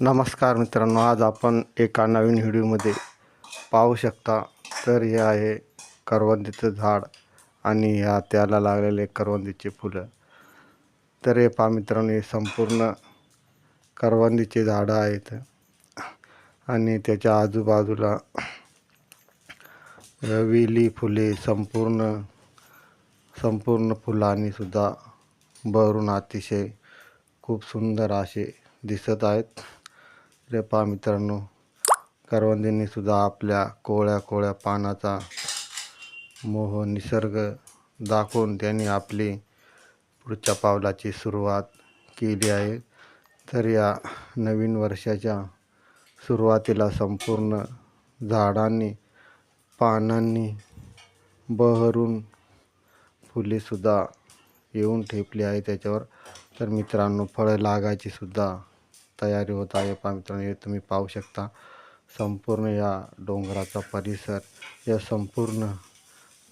नमस्कार मित्रांनो आज आपण एका नवीन व्हिडिओमध्ये पाहू शकता. तर हे आहे करवंदीचं झाड आणि ह्या त्याला लागलेले करवंदीचे फुलं. तर हे पहा मित्रांनो हे संपूर्ण करवंदीचे झाडं आहेत. आणि त्याच्या आजूबाजूला वेली फुले संपूर्ण संपूर्ण फुलांनी सुद्धा भरून अतिशय खूप सुंदर असे दिसत आहेत. रे पहा मित्रांनो करवंदींनी सुद्धा आपल्या कोवळ्या कोवळ्या पानाचा मोह निसर्ग दाखवून त्यांनी आपली पुढच्या पावलाची सुरुवात केली आहे. तर या नवीन वर्षाच्या सुरुवातीला संपूर्ण झाडांनी पानांनी बहरून फुलेसुद्धा येऊन ठेपली आहे त्याच्यावर. तर मित्रांनो फळं लागायचीसुद्धा तयारी होत आहे. पहा मित्रांनो हे तुम्ही पाहू शकता. संपूर्ण या डोंगराचा परिसर या संपूर्ण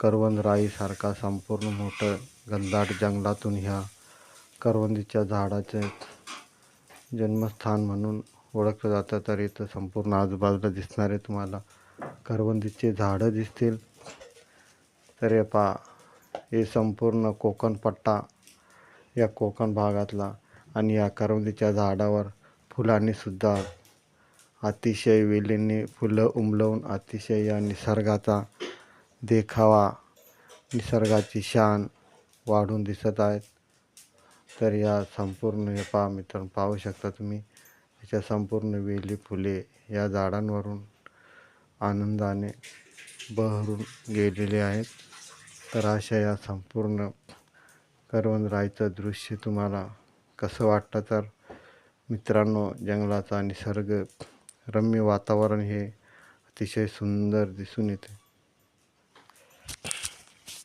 करवंदराईसारखा संपूर्ण मोठं गंधाट जंगलातून ह्या करवंदीच्या झाडाचे जन्मस्थान म्हणून ओळखलं जातं. तर इथं संपूर्ण आजूबाजूला दिसणारे तुम्हाला करवंदीचे झाडं दिसतील. तर हे पा हे संपूर्ण कोकण पट्टा या कोकण भागातला आणि या करवंदीच्या झाडावर फुलांनी सुद्धा अतिशय वेलींनी फुलं उमलवून अतिशय या निसर्गाचा देखावा निसर्गाची शान वाढून दिसत आहेत. तर या संपूर्ण हे पहा मित्रांनो पाहू शकता तुम्ही. याच्या संपूर्ण वेली फुले या झाडांवरून आनंदाने बहरून गेलेले आहेत. तर अशा या संपूर्ण करवंदराईचं दृश्य तुम्हाला कसं वाटतं तर मित्रांनो जंगलाचा निसर्ग रम्य वातावरण हे अतिशय सुंदर दिसून येते.